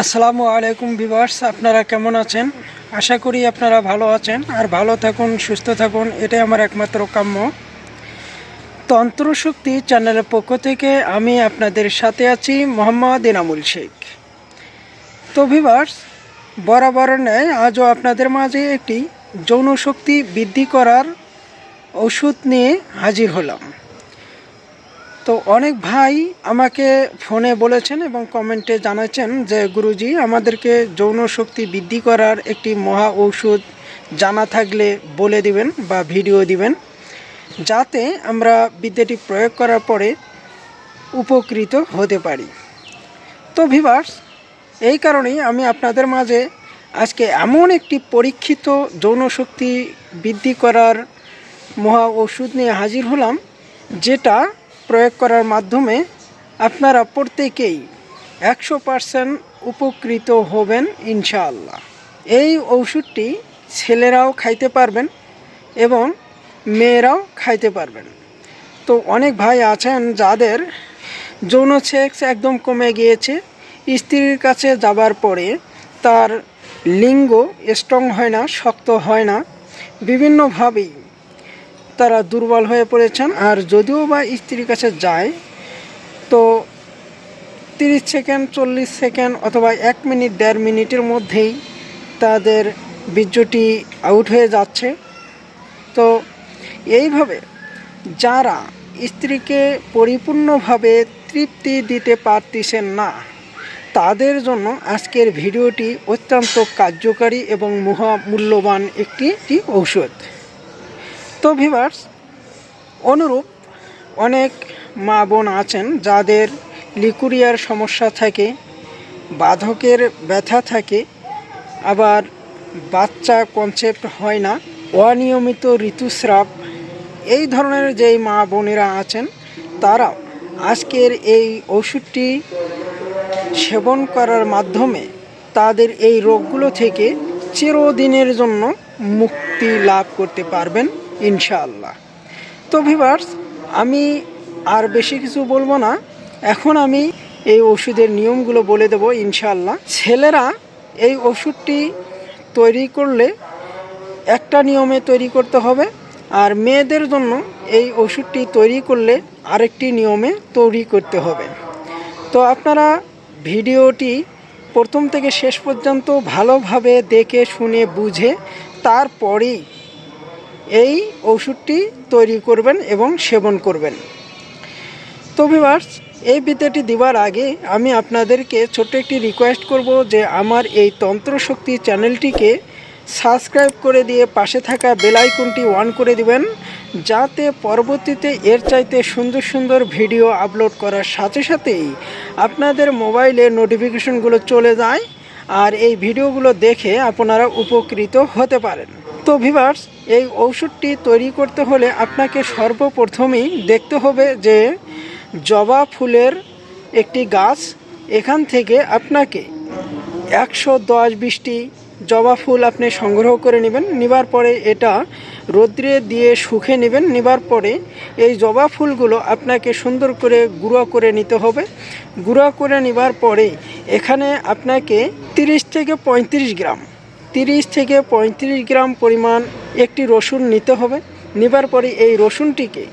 আসসালামু আলাইকুম ভিভার্স আপনারা কেমন আছেন? আশা করি আপনারা ভালো আছেন আর ভালো থাকুন, সুস্থ থাকুন, এটাই আমার একমাত্র কাম্য। তন্ত্রশক্তি চ্যানেলের পক্ষ থেকে আমি আপনাদের সাথে আছি মোহাম্মদ এনামুল শেখ। তো ভিভার্স বরাবর ন্যায় আজও আপনাদের মাঝে একটি যৌন শক্তি বৃদ্ধি করার ওষুধ নিয়ে হাজির হলাম। তো অনেক ভাই আমাকে ফোনে বলেছেন এবং কমেন্টে জানাচ্ছেন যে, গুরুজি, আমাদেরকে যৌন শক্তি বৃদ্ধি করার একটি মহা ঔষধ জানা থাকলে বলে দিবেন বা ভিডিও দিবেন। যাতে আমরা বিদ্যাটি প্রয়োগ করার পরে উপকৃত হতে পারি। তো ভিভার্স এই কারণেই আমি আপনাদের মাঝে আজকে এমন একটি পরীক্ষিত যৌন শক্তি বৃদ্ধি করার মহা ওষুধ নিয়ে হাজির হলাম, যেটা প্রয়োগ করার মাধ্যমে আপনারা প্রত্যেকেই একশো পারসেন্ট উপকৃত হবেন ইনশাআল্লাহ। এই ওষুধটি ছেলেরাও খাইতে পারবেন এবং মেয়েরাও খাইতে পারবেন। তো অনেক ভাই আছেন যাদের যৌন সেক্স একদম কমে গিয়েছে। স্ত্রীর কাছে যাবার পরে তার লিঙ্গ স্ট্রং হয় না, শক্ত হয় না। বিভিন্নভাবেই তারা দুর্বল হয়ে পড়েছেন। আর যদিও বা স্ত্রীর কাছে যায়, তো তিরিশ সেকেন্ড, চল্লিশ সেকেন্ড অথবা এক মিনিট, দেড় মিনিটের মধ্যেই তাদের বীর্যটি আউট হয়ে যাচ্ছে। তো এইভাবে যারা স্ত্রীকে পরিপূর্ণভাবে তৃপ্তি দিতে পারতেছেন না, তাদের জন্য আজকের ভিডিওটি অত্যন্ত কার্যকারী এবং মহা মূল্যবান একটি একটি ঔষধ। তো ভিভার্স অনুরূপ অনেক মা বোন আছেন যাদের লিকুরিয়ার সমস্যা থাকে, বাধকের ব্যথা থাকে, আবার বাচ্চা কনসেপ্ট হয় না, অনিয়মিত ঋতুস্রাব, এই ধরনের যেই মা বোনেরা আছেন তারা আজকের এই ওষুধটি সেবন করার মাধ্যমে তাদের এই রোগগুলো থেকে চিরদিনের জন্য মুক্তি লাভ করতে পারবেন। ইনশাআল্লাহ। তো ভিভার্স আমি আর বেশি কিছু বলব না। এখন আমি এই ওষুধের নিয়মগুলো বলে দেব ইনশাআল্লাহ। ছেলেরা এই ওষুধটি তৈরি করলে একটা নিয়মে তৈরি করতে হবে, আর মেয়েদের জন্য এই ওষুধটি তৈরি করলে আরেকটি নিয়মে তৈরি করতে হবে। তো আপনারা ভিডিওটি প্রথম থেকে শেষ পর্যন্ত ভালোভাবে দেখে, শুনে, বুঝে, তারপরেই এই ওষুধটি তৈরি করবেন এবং সেবন করবেন। তো ভিভার্স এই বিদ্যাটি দেওয়ার আগে আমি আপনাদেরকে ছোট্ট একটি রিকোয়েস্ট করব যে আমার এই তন্ত্রশক্তি চ্যানেলটিকে সাবস্ক্রাইব করে দিয়ে পাশে থাকা বেল আইকনটি অন করে দিবেন, যাতে পরবর্তীতে এর চাইতে সুন্দর সুন্দর ভিডিও আপলোড করার সাথে সাথেই আপনাদের মোবাইলে নোটিফিকেশনগুলো চলে যায়, আর এই ভিডিওগুলো দেখে আপনারা উপকৃত হতে পারেন। তো ভিভার্স এই ঔষধটি তৈরি করতে হলে আপনাকে সর্বপ্রথমেই দেখতে হবে যে জবা ফুলের একটি গাছ এখান থেকে আপনাকে একশো দশ বিশটি জবা ফুল আপনি সংগ্রহ করে নেবেন। নেবার পরে এটা রোদ্রে দিয়ে শুকে নেবেন। নেবার পরে এই জবা ফুলগুলো আপনাকে সুন্দর করে গুঁড়ো করে নিতে হবে। গুঁড়ো করে নেবার পরে এখানে আপনাকে তিরিশ থেকে পঁয়ত্রিশ গ্রাম তিরিশ থেকে পঁয়ত্রিশ গ্রাম পরিমাণ একটি রসুন নিতে হবে। নেবার পরে এই রসুনটিকে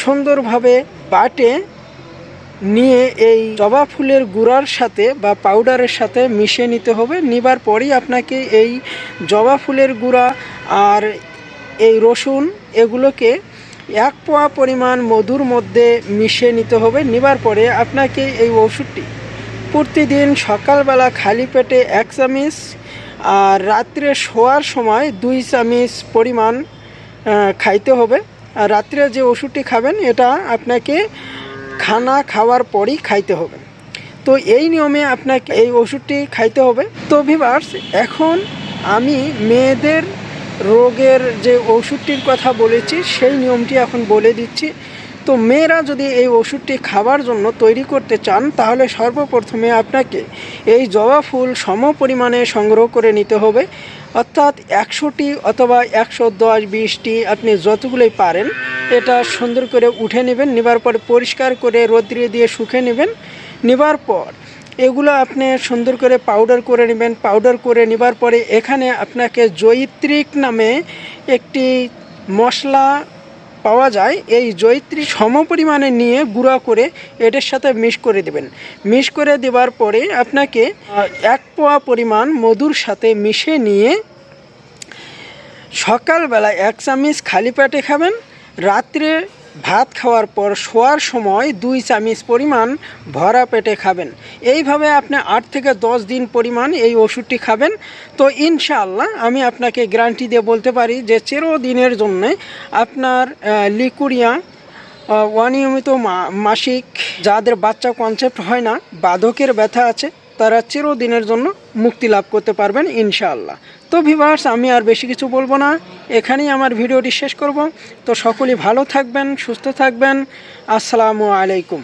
সুন্দরভাবে বাটে নিয়ে এই জবা ফুলের গুঁড়ার সাথে বা পাউডারের সাথে মিশিয়ে নিতে হবে। নিবার পরেই আপনাকে এই জবা ফুলের গুঁড়া আর এই রসুন এগুলোকে এক পোয়া পরিমাণ মধুর মধ্যে মিশিয়ে নিতে হবে। নেবার পরে আপনাকে এই ওষুধটি প্রতিদিন সকালবেলা খালি পেটে এক চামিচ আর রাত্রে শোয়ার সময় দুই চামিচ পরিমাণ খাইতে হবে। আর রাত্রে যে ওষুধটি খাবেন, এটা আপনাকে খানা খাওয়ার পরই খাইতে হবে। তো এই নিয়মে আপনাকে এই ওষুধটি খাইতে হবে। তো ভিভার্স এখন আমি মেয়েদের রোগের যে ওষুধটির কথা বলেছি, সেই নিয়মটি এখন বলে দিচ্ছি। তো মেয়েরা যদি এই ওষুধটি খাবার জন্য তৈরি করতে চান, তাহলে সর্বপ্রথমে আপনাকে এই জবা ফুল সম পরিমাণে সংগ্রহ করে নিতে হবে। অর্থাৎ একশোটি অথবা একশো দশ বিশটি আপনি যতগুলোই পারেন, এটা সুন্দর করে উঠে নেবেন, নেবার পর পরিষ্কার করে রোদ্রে দিয়ে শুকে নেবেন। নেবার পর এগুলো আপনি সুন্দর করে পাউডার করে নেবেন পাউডার করে নেবার পরে এখানে আপনাকে জৈত্রিক নামে একটি মশলা পাওয়া যায়, এই জৈত্রী সম পরিমাণে নিয়ে গুঁড়া করে এটার সাথে মিশ করে দেবেন। মিশ করে দেওয়ার পরে আপনাকে এক পোয়া পরিমাণ মধুর সাথে মিশে নিয়ে সকালবেলা এক চামচ খালি পেটে খাবেন, রাত্রে ভাত খাওয়ার পর শোয়ার সময় দুই চামিচ পরিমাণ ভরা পেটে খাবেন। এইভাবে আপনি আট থেকে দশ দিন পরিমাণ এই ওষুধটি খাবেন। তো ইনশাআল্লাহ আমি আপনাকে গ্যারান্টি দিয়ে বলতে পারি যে চিরদিনের জন্যে আপনার লিকুরিয়া অনিয়মিত মাসিক যাদের বাচ্চা কনসেপ্ট হয় না, বাধকের ব্যথা আছে তারা চিরদিনের জন্য মুক্তি লাভ করতে পারবেন, ইনশাআল্লাহ। তো ভিভার্স আমি আর বেশি কিছু বলব না। এখানেই আমার ভিডিওটি শেষ করব। তো সকলেই ভালো থাকবেন, সুস্থ থাকবেন। আসসালামু আলাইকুম।